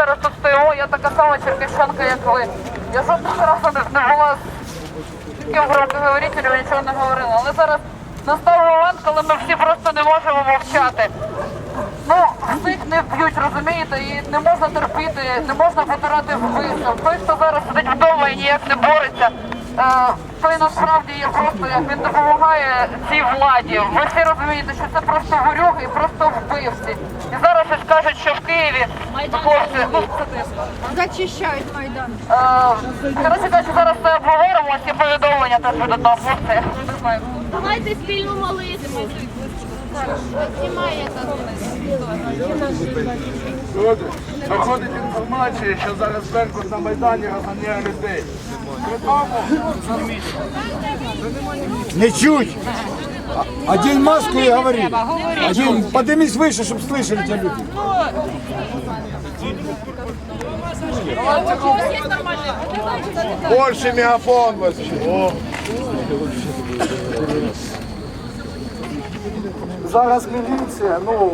зараз тут стоїмо, я така сама черкащанка, як ви. Я жодного разу не, була з таким громкоговорителем, нічого не говорила. Але зараз настав момент, коли ми всі просто не можемо мовчати. Ну, всіх не б'ють, розумієте, і не можна терпіти, не можна потирати вбивців. Той, хто зараз сидить вдома і ніяк не бореться, е, той насправді є просто як він допомагає цій владі. Ви всі розумієте, що це просто горюги і просто вбивці. І кажуть, що в Києві хлопці, ну. Зачищають Майдан. Коротше кажучи, зараз це обговоримо, ці повідомлення теж будуть нам бути. Давайте спільну молитву. Доходить інформація, що зараз Беркут на Майдані розганяє людей. Не чуть. А- Одень маску и говори. Один, поднимись выше, чтобы слышали тебя люди. Больше мегафон вообще. Зараз міліція, ну,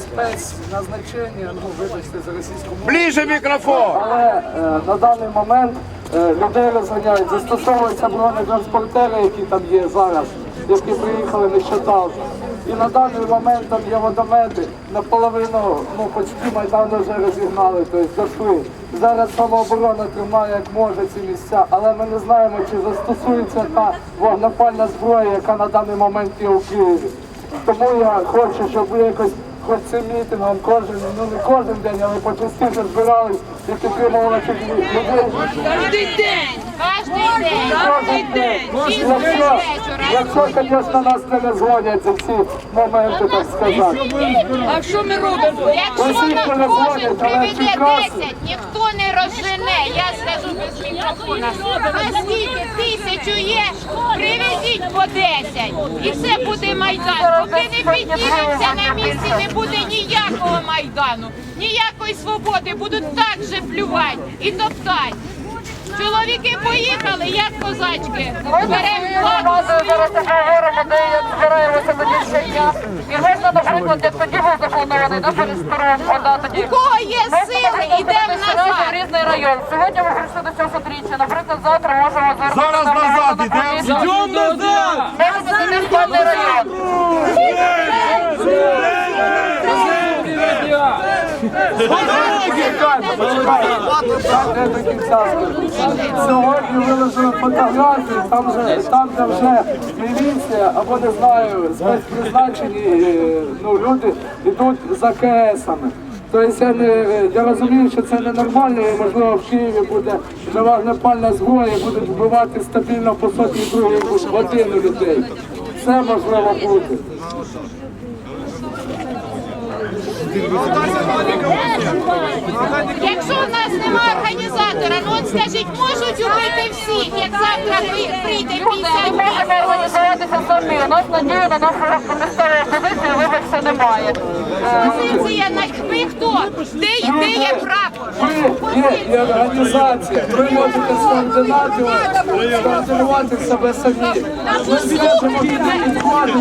спецназначення, ну, вибачте за російську мову. Ближе мікрофон! Але е, на даний момент е, людей розганяють, застосовуються бронетранспортери, які там є зараз, які приїхали нещодавно. І на даний момент там є водомети, наполовину, ну почти Майдану вже розігнали, тобто дошли. Зараз самооборона тримає як може ці місця, але ми не знаємо, чи застосується та вогнепальна зброя, яка на даний момент є у Києві. Тому я хочу, щоб ви якось хоч цим мітингом кожен, ну не кожен день, але почастіше збирались і підтримували цих людей. Кожний день. Кожен день. Якщо, якщо, звісно, нас не розгонять за ці моменти, так сказати. А що ми робимо? Якщо на кожен приведе приведе 10, 10, ніхто не розжене, я скажу без мікрофона. Наскільки тисячу є, привезіть по 10. І все буде Майдан. Поки не піднімемося на місці, не буде ніякого Майдану, ніякої свободи. Будуть так же плювати і топтати. Чоловіки поїхали, як козачки. Беремо владу зараз обговоримо, де як збираємося тоді щодня. І можна, наприклад, як тоді був запланований тоді. У кого є сили, йдемо в назад. різний район. Сьогодні ми прийшли до цього сотріччя. Наприклад, завтра можемо звернутися Зараз назад комісію. Йдемо назад! Зайти в район. Так, не до кінця скажу. Сьогодні виложили фотографії, там же, там де вже міліція, або не знаю, спецпризначені е, ну, люди йдуть за КСами. Тобто я, не, я розумію, що це ненормально і можливо в Києві буде вже вогнепальна зброя і будуть вбивати стабільно по сотні других годину людей. Це можливо бути. Якщо в нас немає організатора, ну от скажіть, можуть убити всіх, як завтра прийде Люди, ми 50 можемо організуватися самі. У нас надії на нашу місцеву опозицію, вибачте, немає. Позиція. на- Ви хто? Де, де є прапор? Є, організація, ви можете скоординувати, себе самі. Ми зможемо від влади.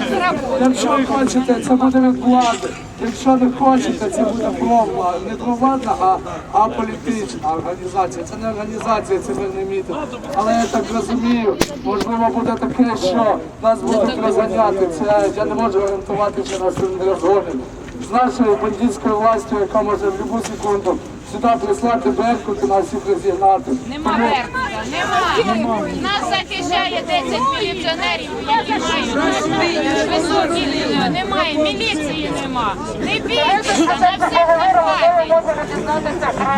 Якщо хочете, це буде від влади. Якщо не хочете, це буде промова. Не провладна, а політична організація. Це не організація, це не мітинг. Але я так розумію, можливо буде таке, що нас будуть розганяти. Це я не можу гарантувати, що нас не розгонять з нашою бандитською властю, яка може в будь-яку секунду сюди прислати Беркут і нас всіх розігнати. Нема Беркута, нема. Нас захищає 10 міліціонерів, які мають високі лінії. Немає, міліції нема. Не бійтеся, на всіх поговоримо, де ми наплаті. можемо дізнатися про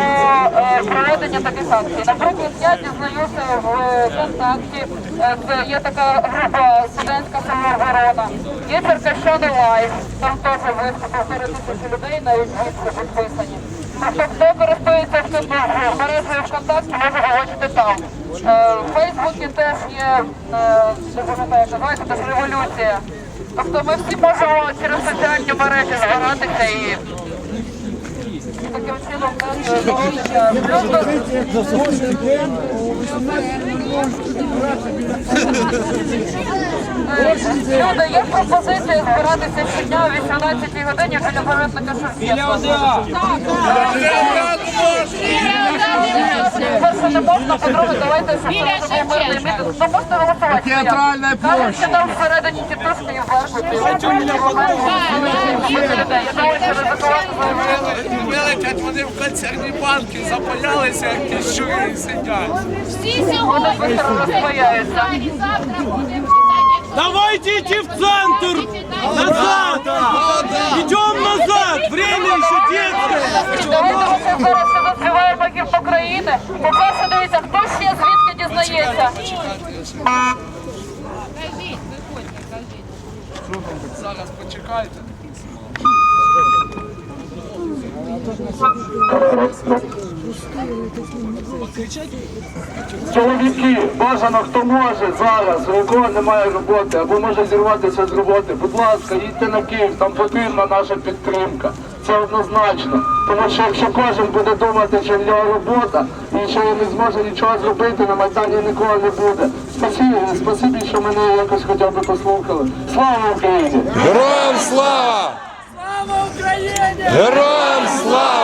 е, проведення таких акцій. Наприклад, я дізнаюся в е, контакті, е, є така група студентська самооборона, є Черкащани Лайф, там теж виступив 4 тисячі людей, навіть звідси підписані. Тобто, хто користується е, мережею ВКонтакті, може побачити там. Е, В Фейсбуці теж є, не пам'ятаю, називається теж революція. Тобто ми всі можемо через соціальні мережі збиратися і таким Люди, є пропозиція збиратися щодня о 18 годині біля пам'ятника Шевченка. можна, по-друге, давайте мирний мітинг. Ну, голосувати. Театральна там всередині тітушки і в Беркуті. Я думаю, що ризикувати заявили. Вилетять вони в концерні банки, запалялися, як ті щури сидять. Всі сьогодні Давайте идти в центр! Назад! Идем назад! Время еще детское! Давайте ми зараз ще заспіваємо гімн України. По-перше, дивіться, хто ще звідки виходьте. Зараз почекайте. Чоловіки, бажано хто може зараз, у кого немає роботи, або може зірватися з роботи. Будь ласка, їдьте на Київ, там потрібна наша підтримка. Це однозначно. Тому що якщо кожен буде думати, що в нього робота і що він не зможе нічого зробити, на Майдані нікого не буде. Спасибі, спасибі, що мене якось хоча б послухали. Слава Україні! Героям слава! Слава Украине! Героям! Слава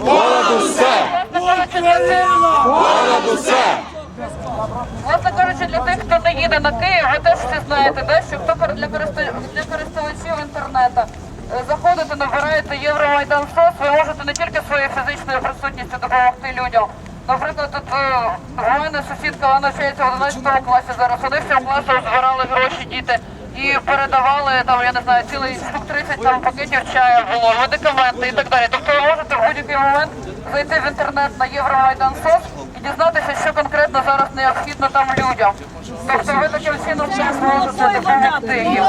Понад усе! Понад! Власне кажучи, для тих, хто не їде на Київ, ви теж всі знаєте, да, що хто для, користу- для користувачів інтернету е, заходите, набираєте Євромайдан СОС, ви можете не тільки своєю фізичною присутністю допомогти людям. Наприклад, тут е, в мене сусідка вона навчається в 11 класі зараз. Вони в цьому класі збирали гроші діти і передавали там, я не знаю, цілий штук 30 там пакетів чаю було, медикаменти і так далі. Тобто ви можете в будь-який момент зайти в інтернет на Євромайдан СОС і дізнатися, що конкретно зараз необхідно там людям. Тобто ви таким чином можете допомогти їм.